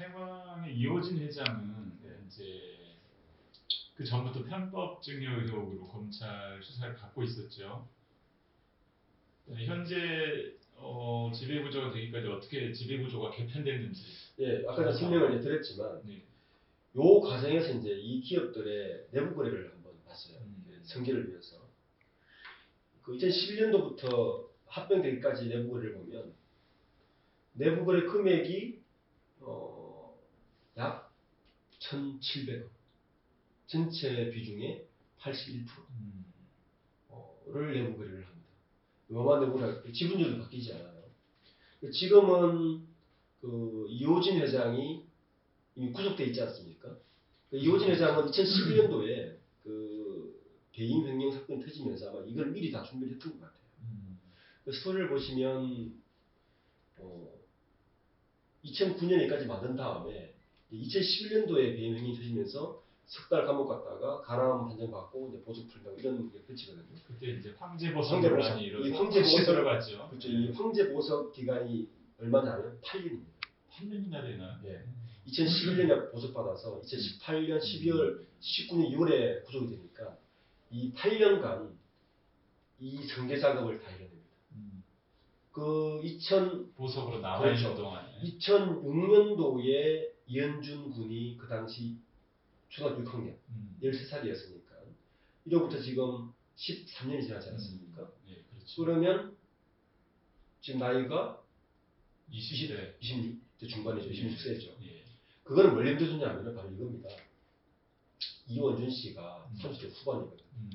태광의 이호진 회장은 이제 그 전부터 편법 증여 의혹으로 검찰 수사를 받고 있었죠. 네, 현재 어, 지배구조가 되기까지 어떻게 지배구조가 개편됐는지. 예, 아까 설명을 이제 드렸지만 네. 요 과정에서 이제 이 기업들의 내부 거래를 한번 봤어요. 음. 그 성질을 위해서. 그 2011년도부터 합병되기까지 내부 거래를 보면 내부 거래 금액이 1,700억. 전체 비중의 81%를 음. 내부 거래를 합니다. 요만 내부 거래 지분율도 바뀌지 않아요. 지금은 그 이호진 회장이 이미 구속돼 있지 않습니까? 그 이호진 회장은 2012년도에 그 배임 횡령 사건이 터지면서 아마 이걸 미리 다 준비를 했던 것 같아요. 음. 그 스토리를 보시면 어, 2009년에까지 만든 다음에 2011년도에 배임 횡령이 터지면서 석달 감옥 갔다가 가람 판정 받고 이제 보석 풀다고 이런 게 끝이거든요. 그때 이제 황제 보석 황제 보석. 논란이 일어서 이 황제 보석- 다시 들어갔죠. 그렇죠. 이 황제 보석 기간이 얼마냐면 8년입니다. 8년이나 되나? 예. 2011년에 보석 받아서 2018년 12월, 19년 6월에 구속이 되니까 이 8년간 이 성계 작업을 다 이뤄냅니다. 음. 그 2000, 보석으로 남아 있는 그렇죠. 동안에 2006년도에 이현준 군이 그 당시 초등학교 6학년, 음. 13살이었으니까 이로부터 지금 13년이 지나지 않았습니까? 예, 그렇죠. 그러면 지금 나이가 20대. 26대 중반이죠. 26세죠. 예. 그거는 뭘 힘들었냐면 바로 이겁니다. 이원준 씨가 음. 30대 후반이거든요. 음.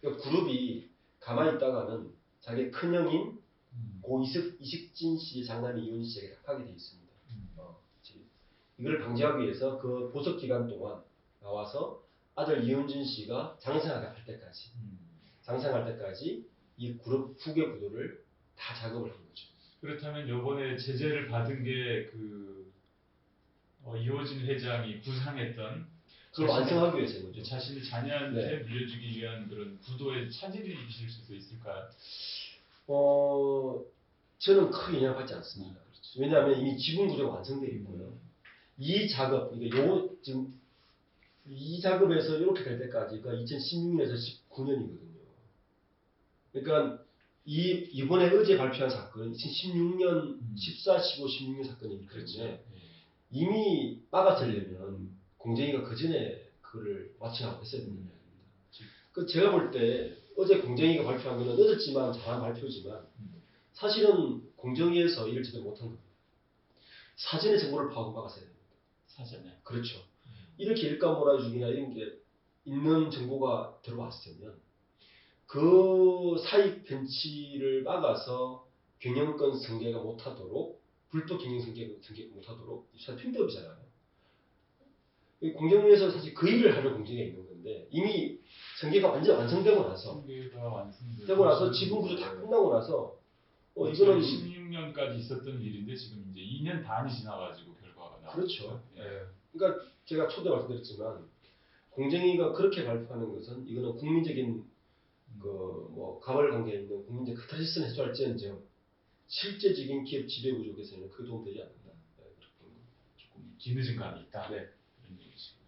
그러니까 그룹이 가만히 있다가는 자기 큰 형인 음. 고 이식, 이식진 씨의 장남이 이원준 씨에게 하게 돼 있습니다. 음. 이걸 방지하기 위해서 그 보석 기간 동안 나와서 아들 이현준 씨가 장생할 때까지 음. 장생할 때까지 이 그룹 후계 구도를 다 작업을 한 거죠. 그렇다면 요번에 제재를 받은 게그 어, 이호진 회장이 구상했던 그걸 완성하기 위해서인 거죠. 자신의 자녀한테 네. 물려주기 위한 그런 구도에 차질이 있을 수도 있을까요? 어, 저는 크게 영향받지 않습니다. 그렇죠. 왜냐하면 이미 지분 구조가 완성되어 있고요. 이 작업, 그러니까 요 지금 이 작업에서 이렇게 될 때까지가 2016년에서 19년이거든요. 그러니까 이 이번에 어제 발표한 사건은 2016년 음. 14, 15, 16년 사건이기 그렇죠. 때문에 예. 이미 막아서려면 공정위가 그 전에 그를 와칭하고 했어야 된다. 그 제가 볼 때 어제 공정위가 발표한 거는 늦었지만 잘한 발표지만 음. 사실은 공정위에서 일을 제대로 못한 겁니다. 사전에 정보를 파악하고 막았어야 됩니다. 사전에. 그렇죠. 음. 이렇게 일감 몰아주기나 이런 게 있는 정보가 들어왔으면 그 사익 편취를 막아서 경영권 승계가 못하도록 불법 경영 승계가 못하도록 사실 편법이잖아요. 이 공정위에서 사실 그 일을 하는 공정에 있는 건데 이미 승계가 완전 완성되고 나서 완성되고 되고 나서 지분 구조 다 끝나고 나서 어 이거는 16년까지 있었던 일인데 지금 이제 2년 반이 지나가지고. 그렇죠. 예. 그러니까 제가 초대 말씀드렸지만 공정위가 그렇게 발표하는 것은 이거는 국민적인 그뭐 가벌 관계에 있는 국민적 카타르시스는 해소할지언정 실제적인 기업 지배 구조에서는 크게 도움되지 않는다. 네. 조금 뒤늦은 감이 있다. 네. 이런 얘기죠.